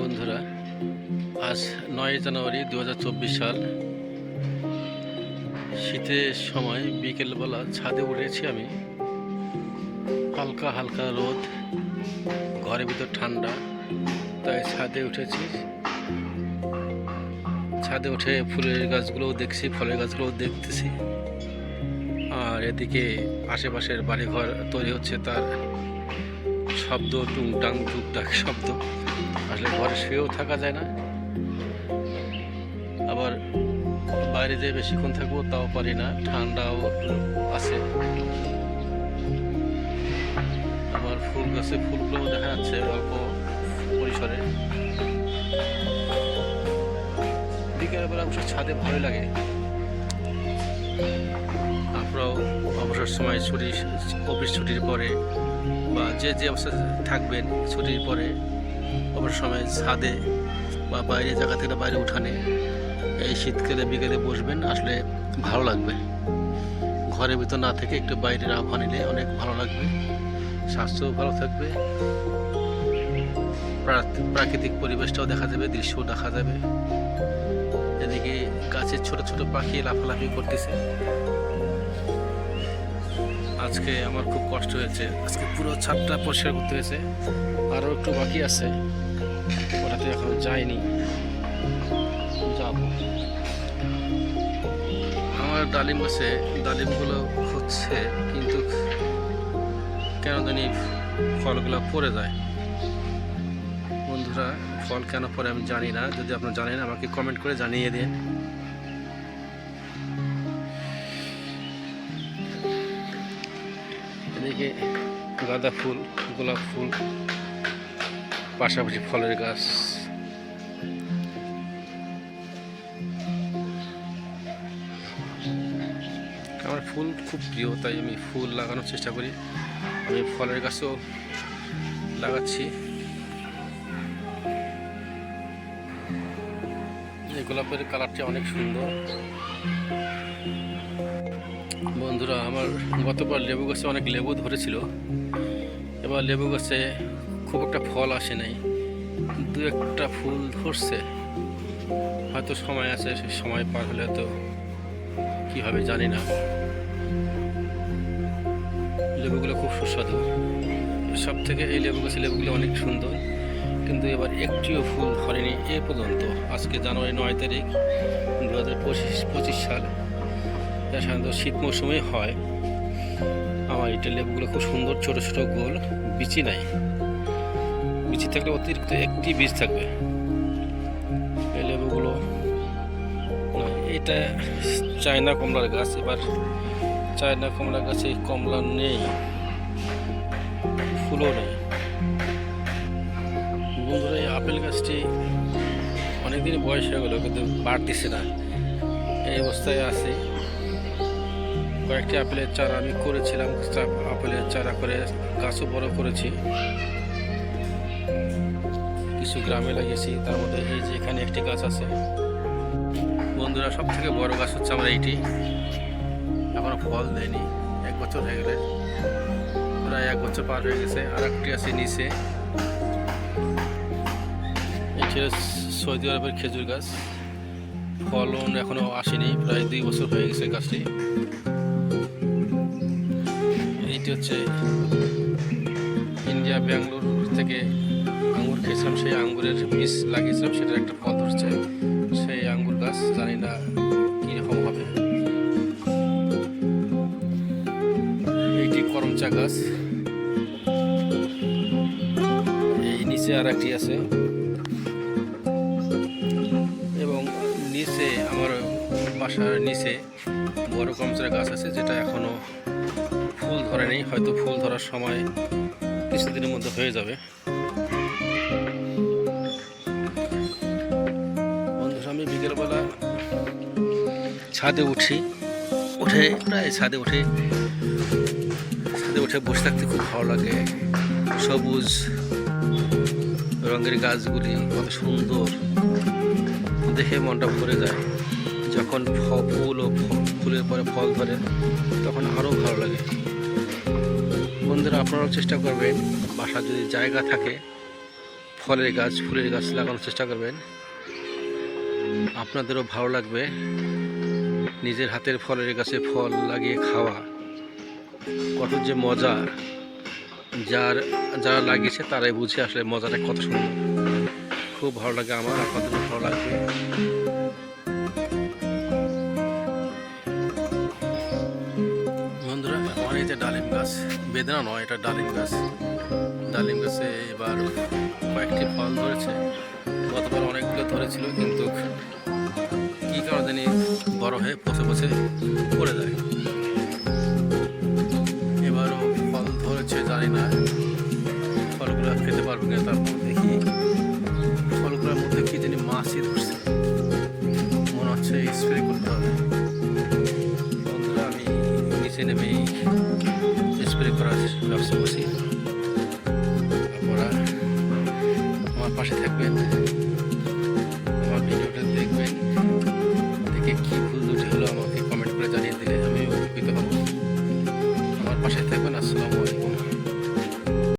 বন্ধুরা, আজ নয় জানুয়ারি দু হাজার চব্বিশ সাল। শীতের সময় বিকেলবেলা ছাদে উঠেছি আমি। হালকা হালকা রোদ, ঘরের ভিতর ঠান্ডা, তাই ছাদে উঠেছি। ছাদে উঠে ফুলের গাছগুলোও দেখছি, ফলের গাছগুলোও দেখতেছি। আর এদিকে আশেপাশের বাড়িঘর তৈরি হচ্ছে তার শব্দ, টুংটাং, টুকটাক শব্দ। আসলে ঘরে শুয়েও থাকা যায় না। আবার বাইরে যেয়ে বেশিক্ষণ থাকব তাও পারি না, ঠান্ডাও আছে। আমার ফুল গাছে ফুলগুলোও দেখা যাচ্ছে অল্প পরিসরে। বিকেলবেলা অবশ্য ছাদে ভালো লাগে। আপনারাও অবসর সময় ছুটি, অফিস ছুটির পরে বা যে যে অবস্থা থাকবেন, ছুটির পরে অবসর সময় ছাদে বা বাইরে জায়গা থেকে বাইরে উঠানে এই শীতকালে বিকেলে বসবেন, আসলে ভালো লাগবে। ঘরের ভিতর না থেকে একটু বাইরের আবহাওয়া নিলে অনেক ভালো লাগবে, স্বাস্থ্যও ভালো থাকবে প্রা- প্রাকৃতিক পরিবেশটাও দেখা যাবে, দৃশ্যও দেখা যাবে। এদিকে গাছের ছোট ছোট পাখি লাফালাফি করতেছে। আজকে আমার খুব কষ্ট হয়েছে। আজকে পুরো ছাদটা পরিষ্কার করতে হয়েছে। আরও একটু বাকি আছে। ওটাতে এখনও যায়নি। যাব। আমার ডালিম গাছে ডালিমগুলো হচ্ছে, কিন্তু কেন জানি ফলগুলো পড়ে যায়। বন্ধুরা, ফল কেন পরে আমি জানি না। যদি আপনারা জানেন, আমাকে কমেন্ট করে জানিয়ে দিন। এদিকে গাঁদা ফুল, গোলাপ ফুল, পাশাপাশি ফলের গাছ। আমার ফুল খুব প্রিয়, তাই আমি ফুল লাগানোর চেষ্টা করি। আমি ফলের গাছও লাগাচ্ছি। এই গোলাপের কালারটি অনেক সুন্দর। বন্ধুরা, আমার গতবার লেবু গাছে অনেক লেবু ধরেছিল। এবার লেবু গাছে খুব একটা ফল আসে নাই। দু একটা ফুল ধরছে। হয়তো সময় আছে, সে সময় পার হলে তো কী হবে জানি না। লেবুগুলো খুব সুস্বাদু। সব থেকে এই লেবু গাছের লেবুগুলো অনেক সুন্দর। কিন্তু এবার একটিও ফুল ধরেনি এ পর্যন্ত। আজকে জানুয়ারি নয় তারিখ দু হাজার পঁচিশ পঁচিশ সাল। এটা সাধারণত শীত মৌসুমে হয়। আমার এটা লেবুগুলো খুব সুন্দর, ছোট ছোট গোল, বিচি নাই। বিচি থাকলে অতিরিক্ত একটি বীজ থাকবে। এই লেবুগুলো এটা চায়না কমলার গাছ, এবার চায়না কমলার গাছে কমলা নেই, ফুলও নেই। বন্ধুরা, এই আপেল গাছটি অনেকদিন বয়স হয়ে গেলো, কিন্তু বাড়তেছে না। এই অবস্থায় আছে। কয়েকটি আপেলের চারা আমি করেছিলাম আপেলের চারা করে, গাছও বড় করেছি। কিছু গ্রামে লাগিয়েছি, তার মধ্যে এই যে এখানে একটি গাছ আছে। বন্ধুরা সব থেকে বড় গাছ হচ্ছে আমার এইটি। এখনও ফল দেয়নি, এক বছর হয়ে গেলে। প্রায় এক বছর পার হয়ে গেছে আর একটি আছে নিচে। ছিল সৌদি আরবের খেজুর গাছ। ফলন এখনও আসেনি, প্রায় দুই বছর হয়ে গেছে গাছটি। হচ্ছে ইন্ডিয়া ব্যাঙ্গালোর থেকে আঙ্গুর খেয়েছিলাম, সেই আঙ্গুরের বীজ লাগিয়েছিলাম, সেটার একটা ফল ধরছে। সেই আঙ্গুর গাছ, জানি না কীরকম হবে। এইটি করমচা গাছ। এই নিচে আর একটি আছে। এবং নিচে, আমার বাসার নিচে বড় করমচা গাছ আছে, যেটা এখনও ফুল ধরেনি হয়তো ফুল ধরার সময় কিছুদিনের মধ্যে হয়ে যাবে। বন্ধুরা আমি বিকেলবেলা ছাদে উঠি। উঠে প্রায় ছাদে উঠে ছাদে উঠে বসে থাকতে খুব ভালো লাগে। সবুজ রঙের গাছগুলি কত সুন্দর। দেখে মনটা ভরে যায়। যখন ফুল ও ফুলের পরে ফল ধরে, তখন আরও ভালো লাগে। বন্ধুরা আপনারাও চেষ্টা করবেন। বাসার যদি জায়গা থাকে, ফলের গাছ, ফুলের গাছ লাগানোর চেষ্টা করবেন। আপনাদেরও ভালো লাগবে। নিজের হাতের ফলের গাছে ফল লাগিয়ে খাওয়া। কত যে মজা। যার, যারা লাগিয়েছে তারাই বুঝে আসলে মজাটা কত সুন্দর। খুব ভালো লাগে আমার, আপনাদেরও ভালো লাগবে। যে ডালিম গাছ। বেদনা নয়, এটা ডালিম গাছ। ডালিম গাছে এবার কয়েকটি ফল ধরেছে। গতবার অনেকগুলো ধরেছিল, কিন্তু কী কারণে বড় হয়ে পচে পচে পড়ে যায়। আমার ভিডিওটা